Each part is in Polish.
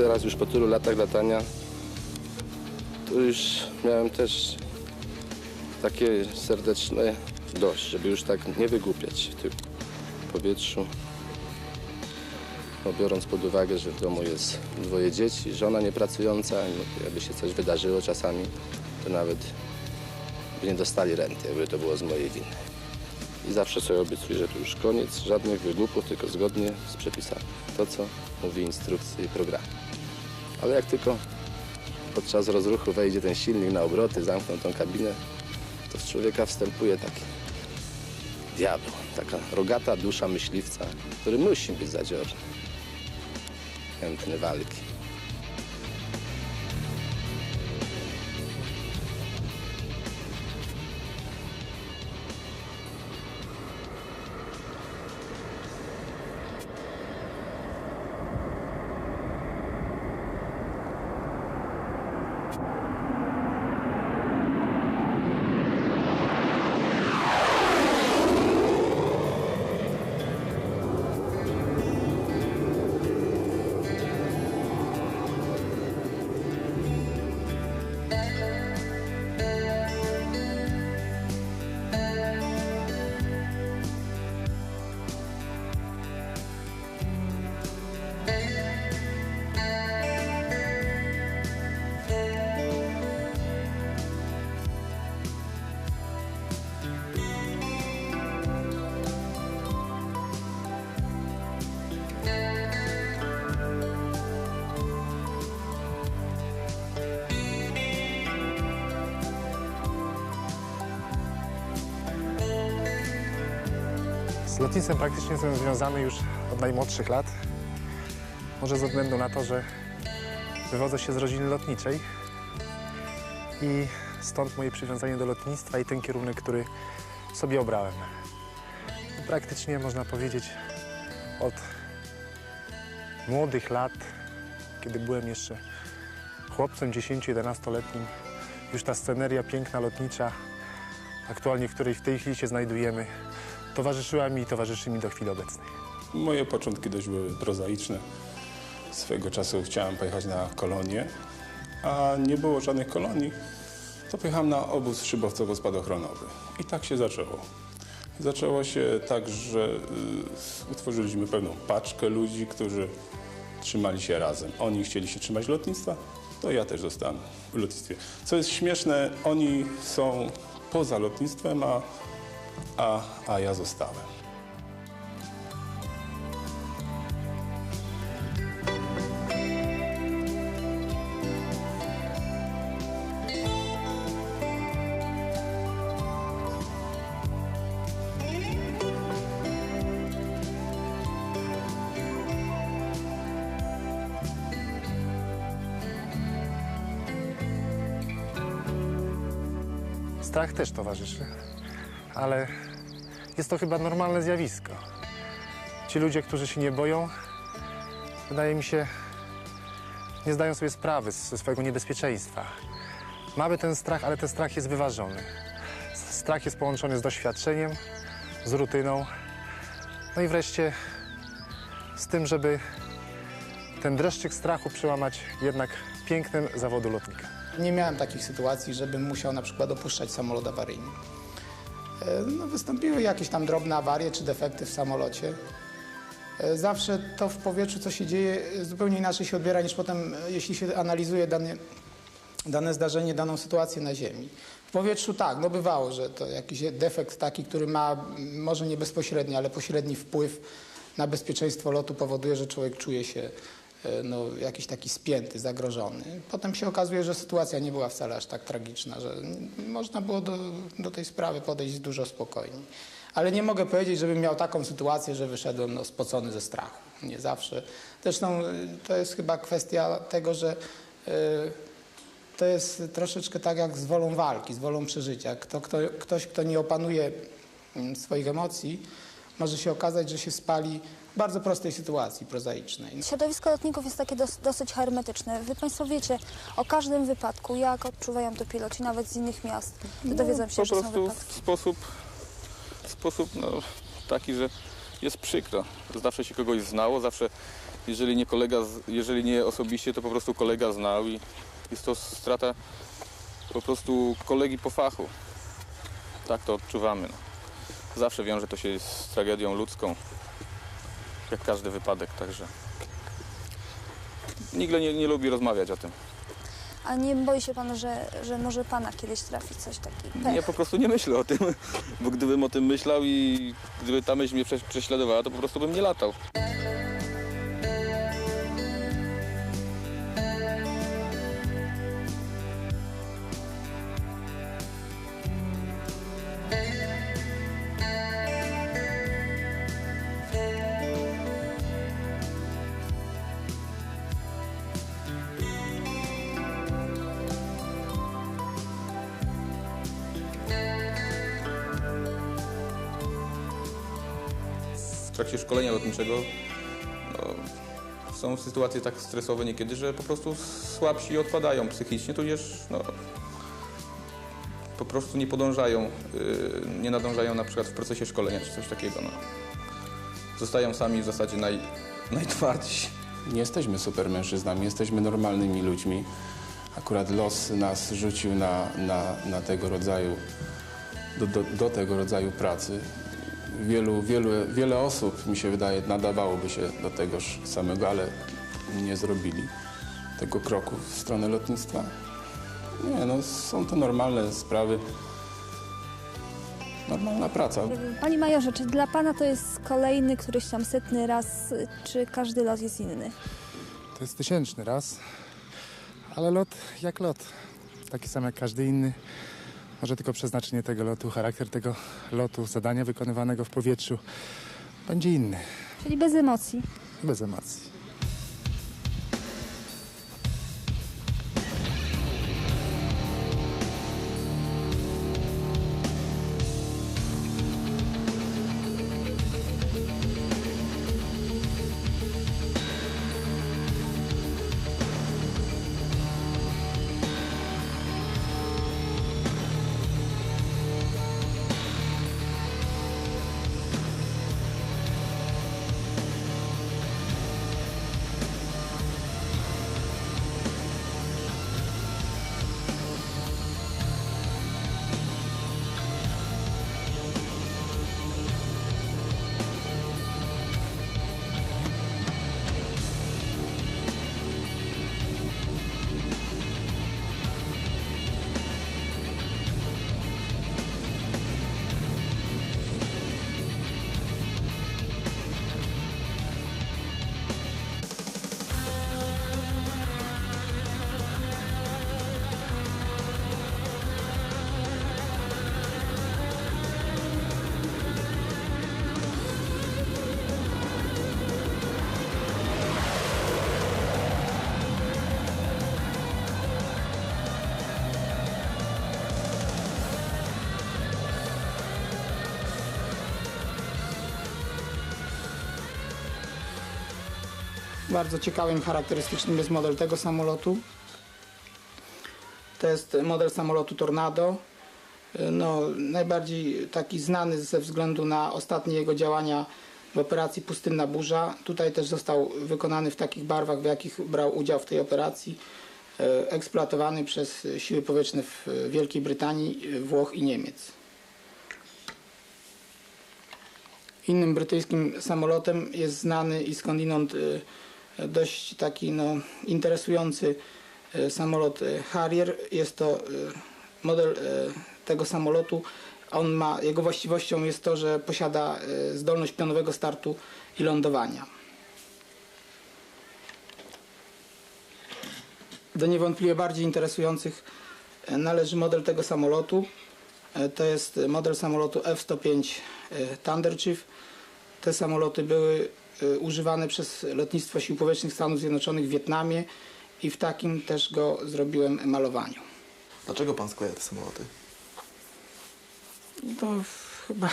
teraz już po tylu latach latania, to już miałem też takie serdeczne dość, żeby już tak nie wygłupiać w powietrzu. No, biorąc pod uwagę, że w domu jest dwoje dzieci, żona niepracująca, no, jakby się coś wydarzyło czasami, to nawet by nie dostali renty, jakby to było z mojej winy. I zawsze sobie obiecuję, że to już koniec, żadnych wygłupów, tylko zgodnie z przepisami. To, co mówi instrukcja i program. Ale jak tylko podczas rozruchu wejdzie ten silnik na obroty, zamkną tą kabinę, to w człowieka wstępuje taki diabeł, taka rogata dusza myśliwca, który musi być zadziorny. Chętny walki. Lotnictwem praktycznie jestem związany już od najmłodszych lat. Może ze względu na to, że wywodzę się z rodziny lotniczej i stąd moje przywiązanie do lotnictwa i ten kierunek, który sobie obrałem. Praktycznie można powiedzieć od młodych lat, kiedy byłem jeszcze chłopcem 10-11-letnim, już ta sceneria piękna lotnicza, aktualnie w której w tej chwili się znajdujemy, towarzyszyła mi i towarzyszy mi do chwili obecnej. Moje początki dość były prozaiczne. Swego czasu chciałem pojechać na kolonię, a nie było żadnych kolonii. To pojechałem na obóz szybowcowo-spadochronowy. I tak się zaczęło. Zaczęło się tak, że y, utworzyliśmy pewną paczkę ludzi, którzy trzymali się razem. Oni chcieli się trzymać lotnictwa, to ja też zostałem w lotnictwie. Co jest śmieszne, oni są poza lotnictwem, a, a, a ja zostałem. Strach też towarzyszy, ale jest to chyba normalne zjawisko. Ci ludzie, którzy się nie boją, wydaje mi się, nie zdają sobie sprawy ze swojego niebezpieczeństwa. Mamy ten strach, ale ten strach jest wyważony. Strach jest połączony z doświadczeniem, z rutyną, no i wreszcie z tym, żeby ten dreszczyk strachu przełamać jednak pięknem zawodu lotnika. Nie miałem takich sytuacji, żebym musiał na przykład opuszczać samolot awaryjny. E, No, wystąpiły jakieś tam drobne awarie czy defekty w samolocie. E, Zawsze to w powietrzu, co się dzieje, e, zupełnie inaczej się odbiera niż potem, jeśli się analizuje dane, dane zdarzenie, daną sytuację na Ziemi. W powietrzu tak, no bywało, że to jakiś defekt taki, który ma może nie bezpośredni, ale pośredni wpływ na bezpieczeństwo lotu powoduje, że człowiek czuje się no, jakiś taki spięty, zagrożony. Potem się okazuje, że sytuacja nie była wcale aż tak tragiczna, że można było do, do tej sprawy podejść dużo spokojniej. Ale nie mogę powiedzieć, żebym miał taką sytuację, że wyszedłem no, spocony ze strachu. Nie zawsze. Zresztą y, to jest chyba kwestia tego, że y, to jest troszeczkę tak jak z wolą walki, z wolą przeżycia. Kto, kto, ktoś, kto nie opanuje mm, swoich emocji, może się okazać, że się spali w bardzo prostej sytuacji prozaicznej. Środowisko lotników jest takie dos, dosyć hermetyczne. Wy Państwo wiecie o każdym wypadku, jak odczuwają to piloci, nawet z innych miast. To dowiedzą się, po że są prostu wypadki. w sposób, w sposób no, taki, że jest przykro. Zawsze się kogoś znało, zawsze jeżeli nie kolega, jeżeli nie osobiście, to po prostu kolega znał i jest to strata po prostu kolegi po fachu. Tak to odczuwamy. No. Zawsze wiąże to się z tragedią ludzką, jak każdy wypadek, także nikt nie, nie lubi rozmawiać o tym. A nie boi się pan, że, że może pana kiedyś trafi coś takiego? Ja po prostu nie myślę o tym, bo gdybym o tym myślał i gdyby ta myśl mnie prze- prześladowała, to po prostu bym nie latał. Trakcie szkolenia lotniczego no, są sytuacje tak stresowe niekiedy, że po prostu słabsi odpadają psychicznie, tudzież no, po prostu nie podążają, yy, nie nadążają na przykład w procesie szkolenia czy coś takiego. No. Zostają sami w zasadzie naj, najtwardsi. Nie jesteśmy supermężczyznami, jesteśmy normalnymi ludźmi. Akurat los nas rzucił na, na, na tego rodzaju, do, do, do tego rodzaju pracy. Wielu, wielu, wiele osób, mi się wydaje, nadawałoby się do tegoż samego, ale nie zrobili tego kroku w stronę lotnictwa. Nie, no są to normalne sprawy. Normalna praca. Panie majorze, czy dla pana to jest kolejny, któryś tam setny raz, czy każdy lot jest inny? To jest tysięczny raz, ale lot jak lot. Taki sam jak każdy inny. Może tylko przeznaczenie tego lotu, charakter tego lotu, zadania wykonywanego w powietrzu będzie inny, Czyli bez emocji. bez emocji. Bardzo ciekawym, charakterystycznym jest model tego samolotu. To jest model samolotu Tornado. No, najbardziej taki znany ze względu na ostatnie jego działania w operacji Pustynna Burza. Tutaj też został wykonany w takich barwach, w jakich brał udział w tej operacji. E, Eksploatowany przez siły powietrzne w Wielkiej Brytanii, Włoch i Niemiec. Innym brytyjskim samolotem jest znany i skądinąd e, dość taki no, interesujący e, samolot e, Harrier. Jest to e, model tego samolotu. On ma, jego właściwością jest to, że posiada zdolność pionowego startu i lądowania. Do niewątpliwie bardziej interesujących należy model tego samolotu. To jest model samolotu F-105 e, Thunder Chief. Te samoloty były e, używane przez lotnictwo Sił Powietrznych Stanów Zjednoczonych w Wietnamie i w takim też go zrobiłem malowaniu. Dlaczego pan skleja te samoloty? To chyba.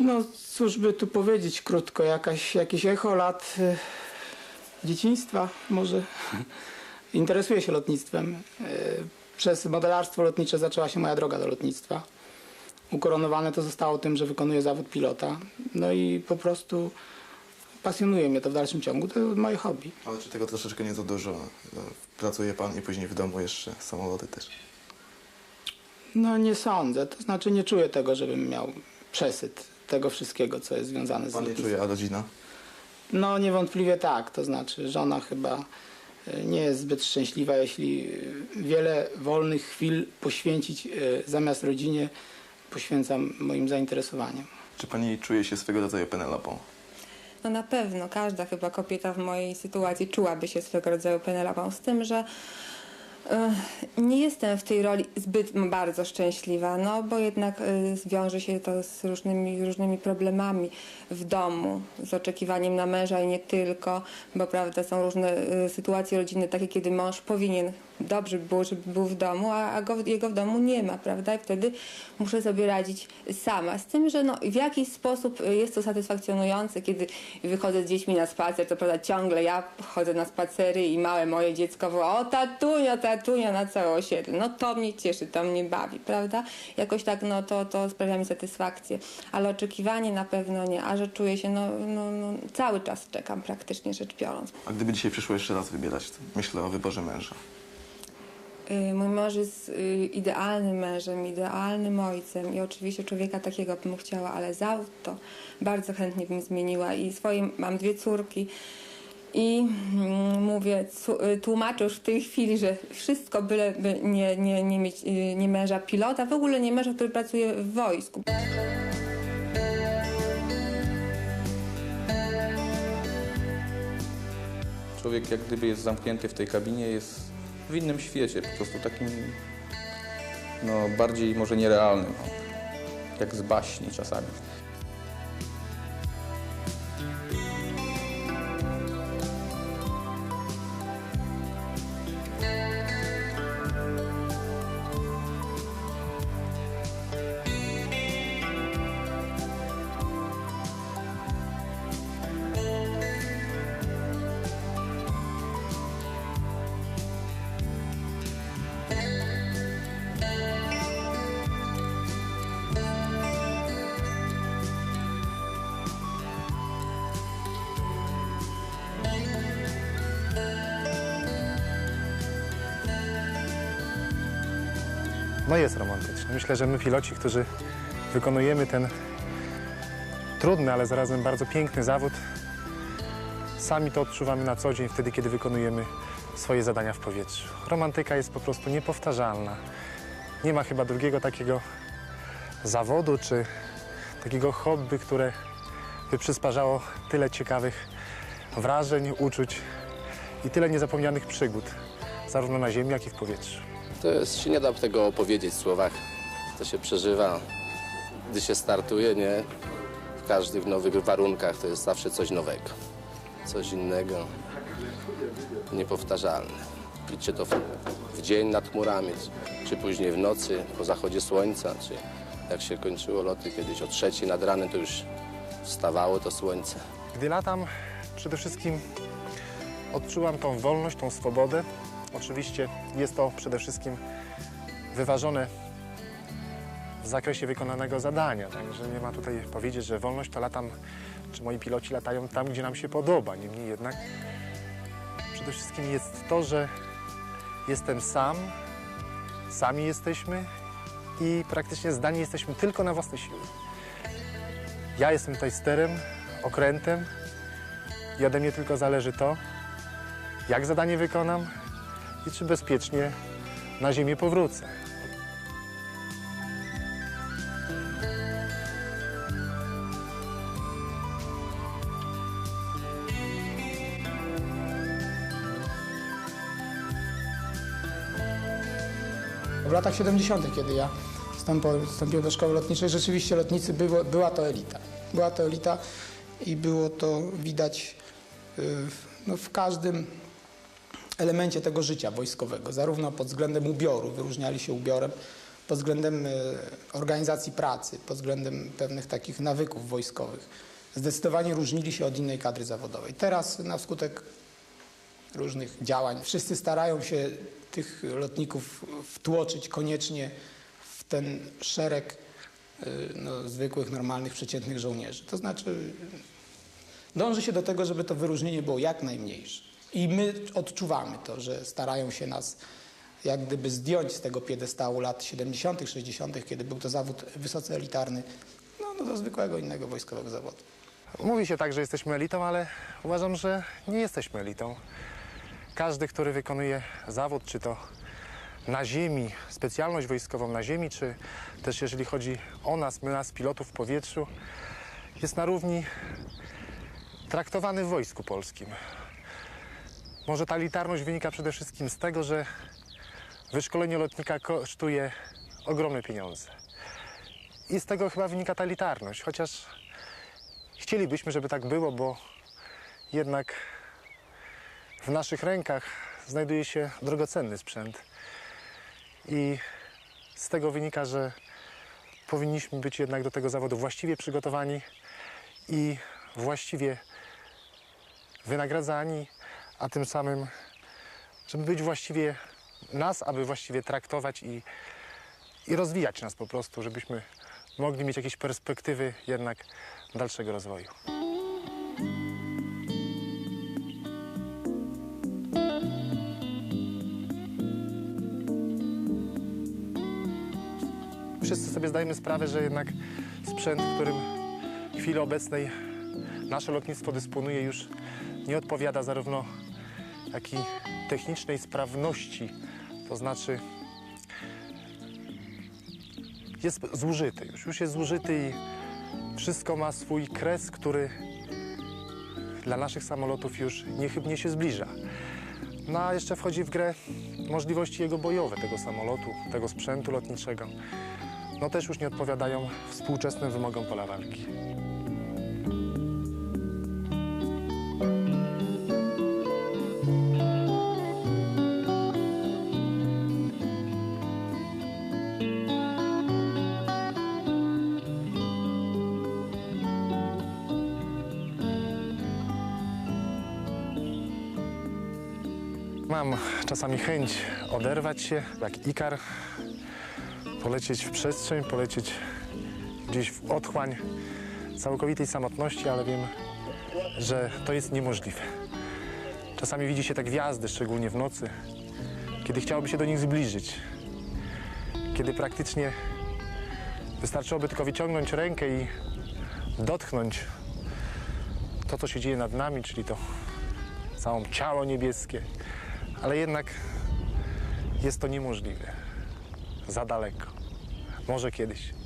No cóż by tu powiedzieć krótko, jakaś, jakieś echo lat e, dzieciństwa może. Interesuję się lotnictwem. E, Przez modelarstwo lotnicze zaczęła się moja droga do lotnictwa. Ukoronowane to zostało tym, że wykonuję zawód pilota. No i po prostu pasjonuje mnie to w dalszym ciągu, to moje hobby. Ale czy tego troszeczkę nie za dużo? No, Pracuje pan i później w domu jeszcze samoloty też. No nie sądzę, to znaczy nie czuję tego, żebym miał przesyt tego wszystkiego, co jest związane z Pan nie czuje, a rodzina? No niewątpliwie tak, to znaczy żona chyba e, nie jest zbyt szczęśliwa, jeśli wiele wolnych chwil poświęcić e, zamiast rodzinie poświęcam moim zainteresowaniom. Czy pani czuje się swego rodzaju Penelopą? No na pewno każda chyba kobieta w mojej sytuacji czułaby się swego rodzaju Penelopą, z tym, że e, nie jestem w tej roli zbyt bardzo szczęśliwa, no bo jednak e, zwiąże się to z różnymi, różnymi problemami w domu, z oczekiwaniem na męża i nie tylko, bo prawda są różne e, sytuacje rodzinne takie, kiedy mąż powinien, dobrze by było, żeby był w domu, a, a go, jego w domu nie ma, prawda? I wtedy muszę sobie radzić sama. Z tym, że no, w jakiś sposób y, jest to satysfakcjonujące, kiedy wychodzę z dziećmi na spacer, to prawda ciągle ja chodzę na spacery i małe moje dziecko woła o tatunio, tatunio na całe osiedle. No to mnie cieszy, to mnie bawi, prawda? Jakoś tak no to, to sprawia mi satysfakcję. Ale oczekiwanie na pewno nie, a że czuję się, no, no, no cały czas czekam praktycznie rzecz biorąc. A gdyby dzisiaj przyszło jeszcze raz wybierać, myślę o wyborze męża. Y, Mój mąż jest y, idealnym mężem, idealnym ojcem i oczywiście człowieka takiego bym chciała, ale zawód to bardzo chętnie bym zmieniła i swoim, mam dwie córki i mm, mówię, y, tłumaczę już w tej chwili, że wszystko byleby nie, nie, nie mieć nie męża pilota, w ogóle nie męża, który pracuje w wojsku. Człowiek jak gdyby jest zamknięty w tej kabinie, jest w innym świecie, po prostu takim no, bardziej może nierealnym, jak z baśni czasami. No jest romantyczne. Myślę, że my piloci, którzy wykonujemy ten trudny, ale zarazem bardzo piękny zawód, sami to odczuwamy na co dzień wtedy, kiedy wykonujemy swoje zadania w powietrzu. Romantyka jest po prostu niepowtarzalna. Nie ma chyba drugiego takiego zawodu czy takiego hobby, które by przysparzało tyle ciekawych wrażeń, uczuć i tyle niezapomnianych przygód, zarówno na ziemi, jak i w powietrzu. To jest, się nie da tego opowiedzieć w słowach. To się przeżywa, gdy się startuje, nie? W każdych nowych warunkach to jest zawsze coś nowego. Coś innego, niepowtarzalne. Czy to w, w dzień nad chmurami, czy później w nocy, po zachodzie słońca, czy jak się kończyło loty kiedyś o trzeciej nad ranem, to już wstawało to słońce. Gdy latam, przede wszystkim odczuwam tą wolność, tą swobodę. Oczywiście jest to przede wszystkim wyważone w zakresie wykonanego zadania, także nie ma tutaj powiedzieć, że wolność to latam, czy moi piloci latają tam, gdzie nam się podoba. Niemniej jednak przede wszystkim jest to, że jestem sam, sami jesteśmy i praktycznie zdani jesteśmy tylko na własne siły. Ja jestem tutaj sterem, okrętem i ode mnie tylko zależy to, jak zadanie wykonam i czy bezpiecznie na ziemię powrócę. W latach 70., kiedy ja wstąpiłem do szkoły lotniczej, rzeczywiście lotnicy było, była to elita. Była to elita i było to widać y, no, w każdym elemencie tego życia wojskowego, zarówno pod względem ubioru, wyróżniali się ubiorem, pod względem y, organizacji pracy, pod względem pewnych takich nawyków wojskowych. Zdecydowanie różnili się od innej kadry zawodowej. Teraz na skutek różnych działań. Wszyscy starają się tych lotników wtłoczyć koniecznie w ten szereg y, no, zwykłych, normalnych, przeciętnych żołnierzy. To znaczy Dąży się do tego, żeby to wyróżnienie było jak najmniejsze. I my odczuwamy to, że starają się nas jak gdyby zdjąć z tego piedestału lat 70., 60., kiedy był to zawód wysoce elitarny, no, no do zwykłego innego wojskowego zawodu. Mówi się tak, że jesteśmy elitą, ale uważam, że nie jesteśmy elitą. Każdy, który wykonuje zawód, czy to na ziemi, specjalność wojskową na ziemi, czy też jeżeli chodzi o nas, my nas, pilotów w powietrzu, jest na równi traktowany w Wojsku Polskim. Może ta elitarność wynika przede wszystkim z tego, że wyszkolenie lotnika kosztuje ogromne pieniądze. I z tego chyba wynika ta elitarność, chociaż Chcielibyśmy, żeby tak było, bo jednak w naszych rękach znajduje się drogocenny sprzęt. I z tego wynika, że powinniśmy być jednak do tego zawodu właściwie przygotowani i właściwie wynagradzani, a tym samym, żeby być właściwie nas, aby właściwie traktować i, i rozwijać nas po prostu, żebyśmy mogli mieć jakieś perspektywy jednak dalszego rozwoju. Wszyscy sobie zdajemy sprawę, że jednak sprzęt, którym w chwili obecnej nasze lotnictwo dysponuje już nie odpowiada zarówno jak i technicznej sprawności, to znaczy jest zużyty już, już jest zużyty i wszystko ma swój kres, który dla naszych samolotów już niechybnie się zbliża. No a jeszcze wchodzi w grę możliwości jego bojowe tego samolotu, tego sprzętu lotniczego. No też już nie odpowiadają współczesnym wymogom pola walki. Czasami chęć oderwać się, jak ikar, polecieć w przestrzeń, polecieć gdzieś w otchłań całkowitej samotności, ale wiem, że to jest niemożliwe. Czasami widzi się te gwiazdy, szczególnie w nocy, kiedy chciałoby się do nich zbliżyć, kiedy praktycznie wystarczyłoby tylko wyciągnąć rękę i dotknąć to, co się dzieje nad nami, czyli to całą ciało niebieskie, ale jednak jest to niemożliwe. Za daleko. Może kiedyś.